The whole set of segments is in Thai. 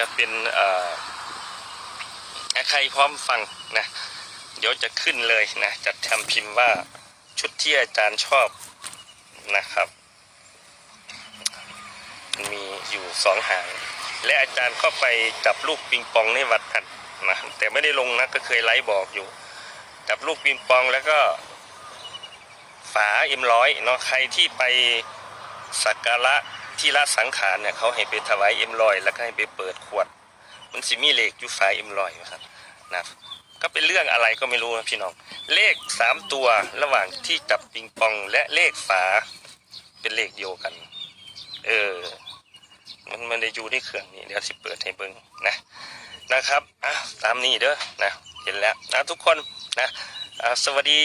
จะเป็นใครพร้อมฟังนะเดี๋ยวจะขึ้นเลยนะจัดทำพิมพ์ว่าชุดที่อาจารย์ชอบนะครับ มีอยู่สองหาง และอาจารย์ก็ไปจับลูกปิงปองในวัดกันนะแต่ไม่ได้ลงนะก็เคยไลฟ์บอกอยู่ จับลูกปิงปองแล้วก็ ฝาเอ็มร้อยเนาะใครที่ไปสักการะ ที่ละสังขารเนี่ยเขาให้ไปถวายเอ็มร้อยแล้วก็ให้ไปเปิดขวด มันสิมีเลขอยู่ฝาเอ็มร้อยครับนะก็เป็นเรื่องอะไรก็ไม่รู้นะพี่น้อง เลขสามตัวระหว่างที่จับปิงปองและเลขฝาเป็นเลขเดียวกัน เออ มันมันได้อยู่ในเครื่องนี้เดี๋ยวสิเปิดให้เบิ่งนะนะครับอะตามนี้เด้อนะเห็นแล้วนะทุกคนนะะสวัสดี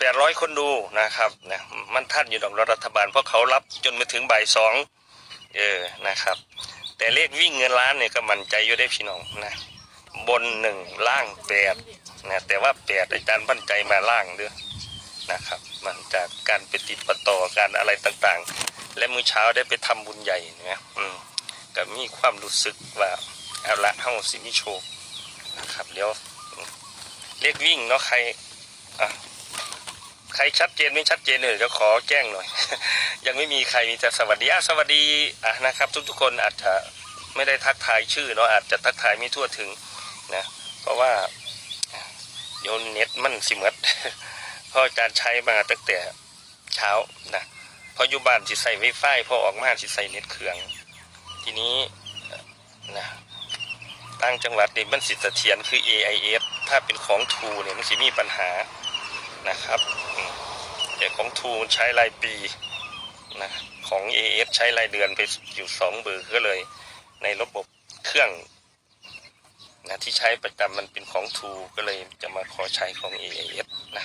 800คนดูนะครับนะมันท่านอยู่ดอกรัฐบาลเพราะเขารับจนมาถึงบ่ายสองเออนะครับ แต่เลขวิ่งเงินล้านเนี่ยก็มั่นใจอยู่ได้พี่น้องนะบนหนึ่งล่างแปดนะแต่ว่าแปดอาจารย์มั่นใจมาล่างด้อนะครับ มันจากการไปติดประต่อการอะไรต่างๆ และมื้อเช้าได้ไปทำบุญใหญ่นี่ยอืมก็มีความรู้สึกว่าเอาละเฮาสิมีโชนะครับเดี๋ยวเลขวิ่งเนาะใครอะ ใครชัดเจนไม่ชัดเจนเนี่ยจะขอแจ้งหน่อย ยังไม่มีใครมีแต่สวัสดีอะสวัสดีอะนะครับ ทุกๆคนอาจจะไม่ได้ทักทายชื่อเนาะอาจจะทักทายไม่ทั่วถึงนะเพราะว่าเดี๋ยวเน็ตมันสิหมดเพราะอาจารย์ใช้มาตั้งแต่เช้านะเพราะอยู่บ้านสิใส่ไวไฟพอออกมาสิใส่เน็ตเครื่อง ทีนี้นะตั้งจังหวัดนี่มันสิเสถียรคือ AIS ถ้าเป็นของทูเนี่ยมันสิมีปัญหานะครับ แต่ของทูมันใช้รายปีนะของ AS ใช้รายเดือนไปอยู่สองเบอร์ก็เลย ในระบบเครื่องนะที่ใช้ประจำมันเป็นของทูก็เลยจะมาขอใช้ของ AS นะ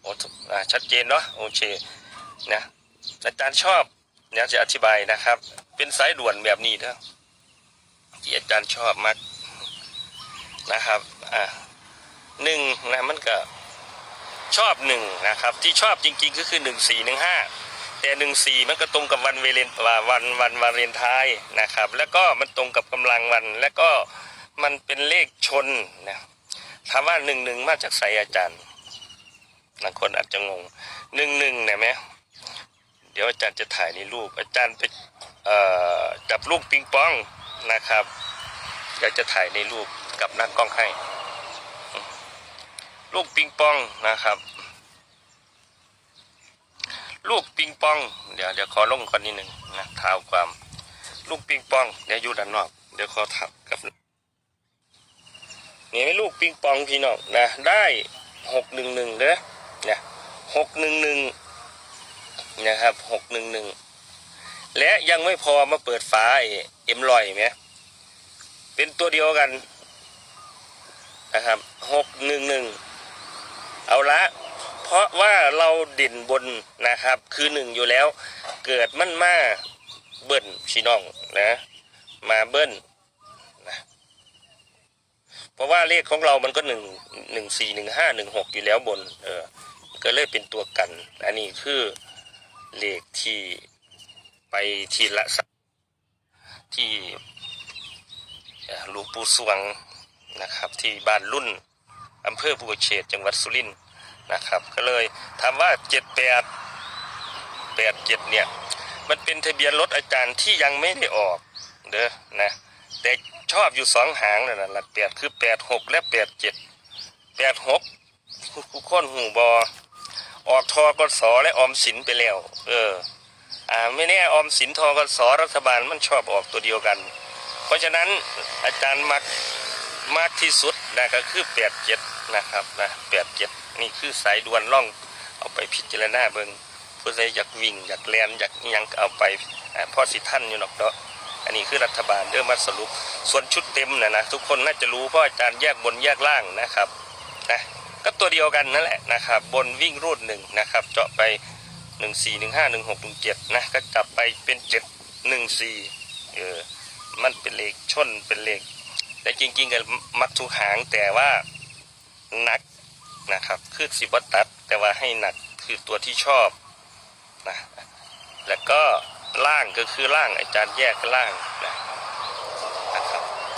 โอ้ถูกชัดเจนเนาะโอเคนะอาจารย์ชอบเนี่ยจะอธิบายนะครับ เป็นสายด่วนแบบนี้เด้อที่อาจารย์ชอบมากนะครับ อ่าหนึ่งนะมันก็ ชอบหนึ่งนะครับที่ชอบจริงๆก็คือหนึ่งสี่หนึ่งห้าแต่หนึ่งสี่มันก็ตรงกับวันเวเลนว่าวันวันวาเลนไทน์นะครับ แล้วก็มันตรงกับกำลังวันแล้วก็มันเป็นเลขชนนะถามว่าหนึ่งหนึ่งมาจากไสอาจารย์บางคนอาจจะงงหนึ่งหนึ่งเนี่ยไหมเดี๋ยวอาจารย์จะถ่ายในรูป อาจารย์ไปจับลูกปิงปองนะครับอยากจะถ่ายในรูปกับนักกล้องให้ ลูกปิงปองนะครับ ลูกปิงปอง เดี๋ยวเดี๋ยวขอลงก่อนนิดหนึ่งนะเท้าความ ลูกปิงปอง เดี๋ยวอยู่ด้านนอก เดี๋ยวขอทับกับนี่ไม่ลูกปิงปองพี่น้องนะได้หกหนึ่งหนึ่งเด้อเนี่ยหกหนึ่งหนึ่งนะครับหกหนึ่งหนึ่งและยังไม่พอมาเปิดฝาเอ็มลอยไหมเป็นตัวเดียวกันนะครับหกหนึ่งหนึ่ง เอาละ เพราะว่าเราเด่นบนนะครับ คือหนึ่งอยู่แล้ว เกิดมั่นมาเบิ้ลพี่น้องนะ มาเบิ้ลนะเพราะว่าเลขของเรามันก็หนึ่งหนึ่งสี่หนึ่งห้าหนึ่งหกอยู่แล้วบน เออ ก็เลยเป็นตัวกัน อันนี้คือเลขที่ไปทีละสักที่หลวงปู่สวงนะครับ ที่บ้านรุ่น อำเภอภูเชษจังหวัดสุรินทร์นะครับ ก็เลยถามว่าเจ็ดแปดแปดเจ็ดเนี่ย มันเป็นทะเบียนรถอาจารย์ที่ยังไม่ได้ออกเด้อนะ แต่ชอบอยู่สองหางนั่นแหละแปดคือแปดหกและแปดเจ็ดแปดหกคุกคนหูบอออกทอกสและออมสินไปแล้ว เออ อ่าไม่แน่ออมสินทอกสรัฐบาลมันชอบออกตัวเดียวกัน เพราะฉะนั้นอาจารย์มักมากที่สุดนะก็คือแปดเจ็ด นะครับนะแปดเจ็ดนี่คือสายด่วนล่องเอาไปพิจารณาเบิงผู้ใดอยากวิ่งอยากแลนอยากอิหยังเอาไปพ่อสิท่านอยู่หรอกเนาะอันนี้คือรัฐบาลเริ่มมาสรุป ส่วนชุดเต็มนะนะทุกคนน่าจะรู้เพราะอาจารย์แยกบนแยกล่างนะครับนะก็ตัวเดียวกันนั่นแหละนะครับ บนวิ่งรูดหนึ่งนะครับ เจาะไปหนึ่งสี่หนึ่งห้าหนึ่งหกหนึ่งเจ็ดนะก็จับไปเป็นเจ็ดหนึ่งสี่เออมันเป็นเลขชนเป็นเลขแต่จริงๆก็มักทุกหางแต่ว่า หนักนะครับ คือสิบตัด แต่ว่าให้หนักคือตัวที่ชอบนะแล้วก็ล่างก็คือล่างอาจารย์แยกล่างนะ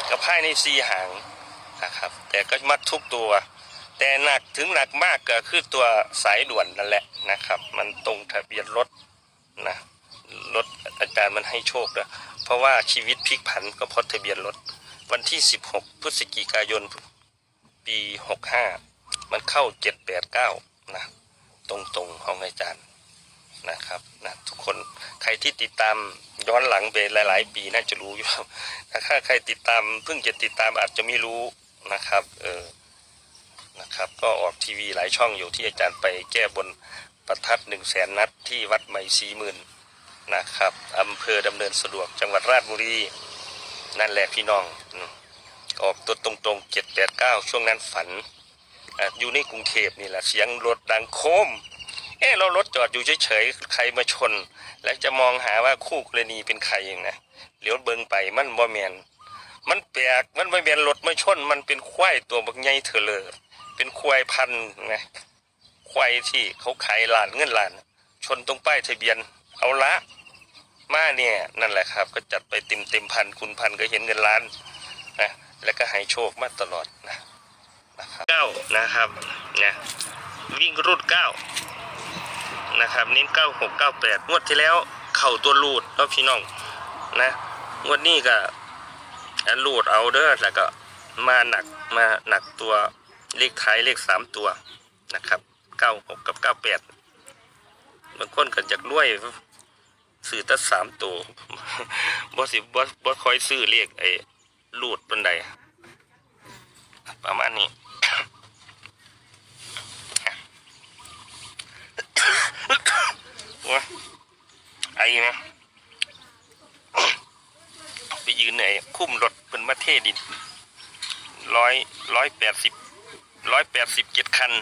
นะภายในสีหางนะครับ แต่ก็มักทุกตัว แต่หนักถึงหนักมากก็คือตัวสายด่วนนั่นแหละนะครับ มันตรงทะเบียนรถนะรถอาจารย์มันให้โชคนะเพราะว่าชีวิตพลิกผันก็เพราะทะเบียนรถวันที่ 16 พฤศจิกายน ปี65มันเข้า789นะตรงๆของอาจารย์นะครับนะทุกคนใครที่ติดตามย้อนหลังไปหลาย ๆ ปีน่าจะรู้อยู่ครับถ้าใครติดตามเพิ่งจะติดตามอาจจะไม่รู้นะครับเออนะครับ ก็ออกทีวีหลายช่องอยู่ที่อาจารย์ไปแก้บนประทัดหนึ่งแสนนัดที่วัดใหม่สีหมื่นนะครับอำเภอดำเนินสะดวกจังหวัดราชบุรี นั่นแหละพี่น้อง ออกตัวตรงๆเจ็ดแปดเก้าช่วงนั้นฝันออยู่ในกรุงเทพนี่แหละเสียงรถดังโคมเออเรารถจอดอยู่เฉยๆใครมาชน แล้วจะมองหาว่าคู่กรณีเป็นใครองนะเหลียวเบิงไปมันบ่แมนมันแปลกมันไม่แมนรถมาชน มันเป็นควายตัวบักใหญ่เถอะเลยเป็นควายพันธุ์ไงควายที่เขาขายล้านเงินล้าน ชนตรงป้ายทะเบียน เอาละ มาเนี่ยนั่นแหละครับ ก็จัดไปเต็มเต็มพันคุณพันก็เห็นเงินล้านนะ แล้วก็ให้โชคมาตลอดนะนะครับเก้านะครับเนี่ยวิ่งรูดเก้านะครับเน้นเก้าหกเก้าแปดงวดที่แล้วเข่าตัวรูดแล้วพี่น้องนะงวดนี้ก็รูดเอาเด้อแล้วก็มาหนักมาหนักตัวเลขท้ายเลขสามตัวนะครับเก้าหกกับเก้าแปดบางคนก็จากรวยซื้อตั้สามตัวบ่สิบ่บ่ค่อยซื้อเลขไอ้ รูดปานใดประมาณนี้โอ้ไอ้นะไปยืนไหนคุ้มรถเป็นมาเทดินร้อยร้อยแปดสิบร้อยแปดสิบเจ็ดคัน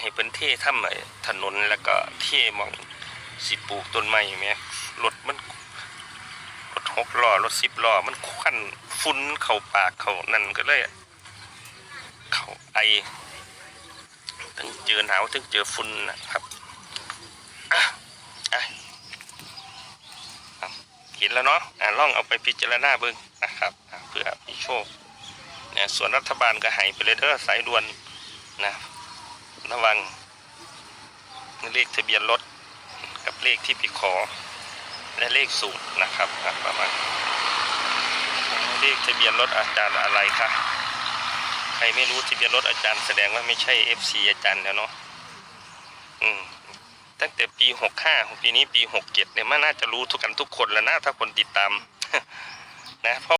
ให้เป็นเท่ทำถนนแล้วก็เท่มองสิปลูกต้นไม้ไหมรถมัน หกล้อรถสิบล้อมันควันฟุ้นเข้าปากเขานั่นก็เลย เขาไอถึงเจอหนาวถึงเจอฝุ่นนะครับอะอะอะเห็นแล้วเนาะอะลองเอาไปพิจารณาเบิ่งนะครับเพื่อมีโชคเนี่ยส่วนรัฐบาลก็ให้ไปเลยเด้อสายด่วนนะระวังเลขทะเบียนรถกับเลขที่พี่ขอ และเลขสูตรนะครับประมาณเลขทะเบียนรถอาจารย์อะไรคะใครไม่รู้ทะเบียนรถอาจารย์แสดงว่าไม่ใช่ FC อาจารย์แล้วเนาะอืมตั้งแต่ปีหกห้าปีนี้ปีหกเจ็ดเนี่ยมันน่าจะรู้ทุกกันทุกคนแล้วนะถ้าคนติดตามนะเพราะ